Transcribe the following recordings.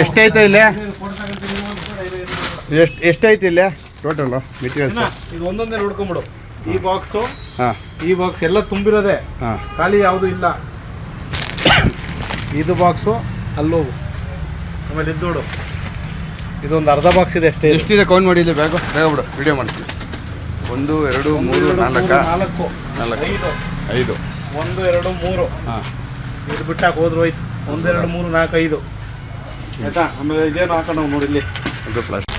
ಎಷ್ಟೈತೆ ಇಲ್ಲೇ? ಎಷ್ಟು ಎಷ್ಟೈತೆ ಇಲ್ಲೇ? ಟೋಟಲು ಮೆಟೀರಿಯಲ್ಸ್ ಇದು ಒಂದೊಂದೇ ನೋಡ್ಕೊಂಬಿಡು ಈ ಬಾಕ್ಸು ಹಾಂ. ಈ ಬಾಕ್ಸ್ ಎಲ್ಲ ತುಂಬಿರೋದೆ. ಹಾಂ. ಖಾಲಿ ಯಾವುದು ಇಲ್ಲ. ಇದು ಬಾಕ್ಸು ಅಲ್ಲೋಗು ಆಮೇಲೆ ಇದು ನೋಡು. ಇದೊಂದು ಅರ್ಧ ಬಾಕ್ಸ್ ಇದೆ ಅಷ್ಟೇ. ಇದು. ಎಷ್ಟಿದೆ ಕೌಂಟ್ ಮಾಡಿ ಇಲ್ಲಿ ಬೇಗ ಬೇಗ ಬಿಡು ವಿಡಿಯೋ ಮಾಡ್ತೀವಿ ಒಂದು ಎರಡು ಮೂರು ನಾಲ್ಕು? ನಾಲ್ಕು. ನಾಲ್ಕು. ಐದು. ಐದು. ಒಂದು ಎರಡು ಮೂರು. ಹಾಂ. ಇದು ಬಿಟ್ಟಾಕ ಹೋದ್ರು ಹೋಯ್ತು. ಒಂದೆರಡು ಮೂರು ನಾಲ್ಕು ಐದು ಆಯ್ತಾ? ಆಮೇಲೆ ಇದೇನು ಹಾಕೋಣ ನೋಡಿ ಇಲ್ಲಿ. ಪ್ಲಾಸ್ಟಿಕ್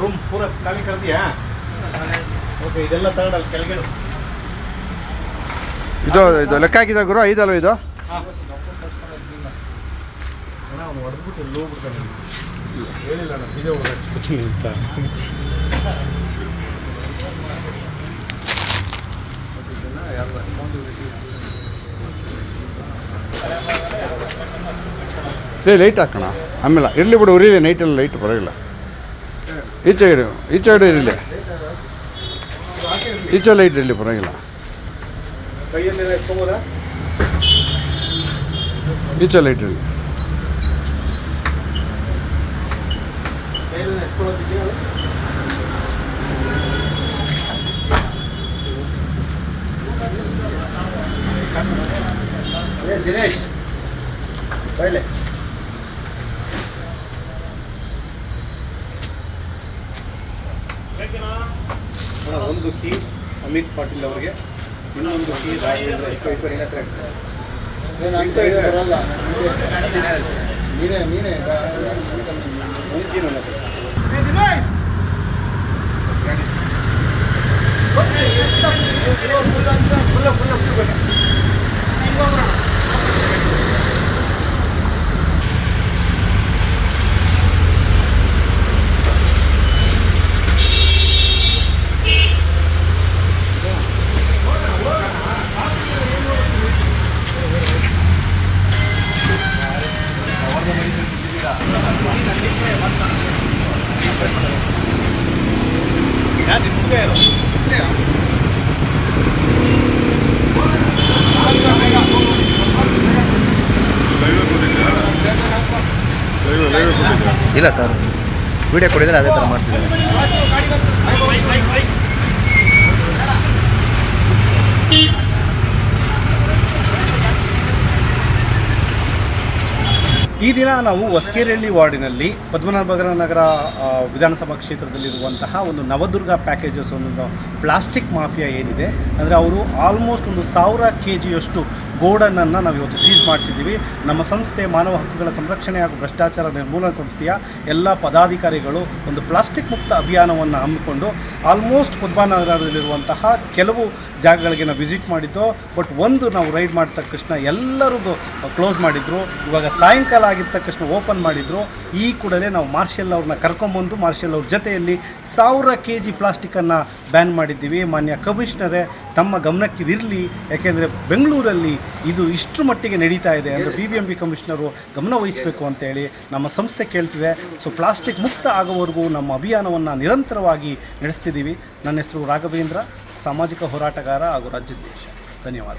ರೂಮ್ ಪೂರ ಖಾಲಿ ಕರ್ದಿಯಾ? ಓಕೆ ಇದೆಲ್ಲ ತಗೊಂಡಲ್ಲಿ ಕೆಳಗೆ ಇಡು. ಇದು ಇದು ಲೆಕ್ಕ ಹಾಕಿದ ಗುರು ಐದಲ್ವ ಇದು? ಹೊಡೆದ್ಬಿಟ್ಟು ಹೇಳಿಲ್ಲ ನಾನು ಬೀಜ ಹೋಗಿ ಹಚ್ಬಿಡ್ತೀನಿ ಅಂತ ಏ ಲೈಟ್ ಹಾಕೋಣ ಆಮೇಲೆ ಇರಲಿ ಬಿಡು ಉರಿಲಿ ನೈಟಲ್ಲಿ ಲೈಟ್ ಬರೋಲ್ಲ ಈಚೆ ಇಡು ಈಚೆ ಇಡು ಇರಲಿ ಈಚೆ ಲೈಟ್ ಇರಲಿ ಪರವಾಗಿಲ್ಲ ಕೈಯಲ್ಲಿ ಎತ್ಕೊಬೋದಾ ಈಚೆ ಲೈಟ್ ಇರಲಿ ಏ ದಿನೇಶ್ ಪೈಲೆ ಒಂದು ಕೀ ಅಮಿತ್ ಪಾಟೀಲ್ ಅವರಿಗೆ ಇನ್ನೊಂದು ಕೀ ರಾಜೇಂದ್ರ ನೀನೇ ನೀನೇ ಇಲ್ಲ ಸರ್. ವಿಡಿಯೋ ಕೊಡಿದ್ರೆ ಅದೇ ಥರ ಮಾಡ್ತಿದ್ದಾರೆ ಈ ದಿನ ನಾವು ಹೊಸಕೆರೆಹಳ್ಳಿ ವಾರ್ಡಿನಲ್ಲಿ ಪದ್ಮನಾಭನಗರ ನಗರ ವಿಧಾನಸಭಾ ಕ್ಷೇತ್ರದಲ್ಲಿರುವಂತಹ ಒಂದು ನವದುರ್ಗ ಪ್ಯಾಕೇಜಸ್ ಒಂದು ಪ್ಲಾಸ್ಟಿಕ್ ಮಾಫಿಯಾ ಏನಿದೆ, ಅಂದರೆ ಅವರು ಆಲ್ಮೋಸ್ಟ್ ಒಂದು ಸಾವಿರ ಕೆ ಜಿಯಷ್ಟು ಗೋಡನನ್ನು ನಾವು ಇವತ್ತು ಸೀಸ್ ಮಾಡಿಸಿದ್ದೀವಿ. ನಮ್ಮ ಸಂಸ್ಥೆ ಮಾನವ ಹಕ್ಕುಗಳ ಸಂರಕ್ಷಣೆ ಹಾಗೂ ಭ್ರಷ್ಟಾಚಾರ ನಿರ್ಮೂಲನಾ ಸಂಸ್ಥೆಯ ಎಲ್ಲ ಪದಾಧಿಕಾರಿಗಳು ಒಂದು ಪ್ಲಾಸ್ಟಿಕ್ ಮುಕ್ತ ಅಭಿಯಾನವನ್ನು ಹಮ್ಮಿಕೊಂಡು ಆಲ್ಮೋಸ್ಟ್ ಪದ್ಮನಾಭನಗರದಲ್ಲಿರುವಂತಹ ಕೆಲವು ಜಾಗಗಳಿಗೆ ನಾವು ವಿಸಿಟ್ ಮಾಡಿದ್ದು. ಬಟ್ ಒಂದು ನಾವು ರೈಡ್ ಮಾಡಿದ ತಕ್ಷಣ ಎಲ್ಲರಿಗೂ ಕ್ಲೋಸ್ ಮಾಡಿದ್ರು. ಇವಾಗ ಸಾಯಂಕಾಲ ಆಗಿದ್ದ ತಕ್ಷಣ ಓಪನ್ ಮಾಡಿದ್ರು. ಈ ಕೂಡಲೇ ನಾವು ಮಾರ್ಷಲ್ ಅವ್ರನ್ನ ಕರ್ಕೊಂಬಂದು ಮಾರ್ಷಲ್ ಅವ್ರ ಜೊತೆಯಲ್ಲಿ ಸಾವಿರ ಕೆ ಜಿ ಪ್ಲಾಸ್ಟಿಕನ್ನು ಬ್ಯಾನ್ ಮಾಡಿದ್ದೀವಿ. ಮಾನ್ಯ ಕಮಿಷನರೇ ತಮ್ಮ ಗಮನಕ್ಕಿದಿರಲಿ, ಯಾಕೆಂದರೆ ಬೆಂಗಳೂರಲ್ಲಿ ಇದು ಇಷ್ಟರ ಮಟ್ಟಿಗೆ ನಡೀತಾ ಇದೆ ಅಂದರೆ B B M P commissioner ಗಮನ ವಹಿಸಬೇಕು ಅಂತೇಳಿ ನಮ್ಮ ಸಂಸ್ಥೆ ಕೇಳ್ತಿದೆ. ಸೊ ಪ್ಲಾಸ್ಟಿಕ್ ಮುಕ್ತ ಆಗೋವರೆಗೂ ನಮ್ಮ ಅಭಿಯಾನವನ್ನು ನಿರಂತರವಾಗಿ ನಡೆಸ್ತಿದ್ದೀವಿ. ನನ್ನ ಹೆಸರು ರಾಘವೇಂದ್ರ, ಸಾಮಾಜಿಕ ಹೋರಾಟಗಾರ ಹಾಗೂ ರಾಜ್ಯಾಧ್ಯಕ್ಷ ಧನ್ಯವಾದ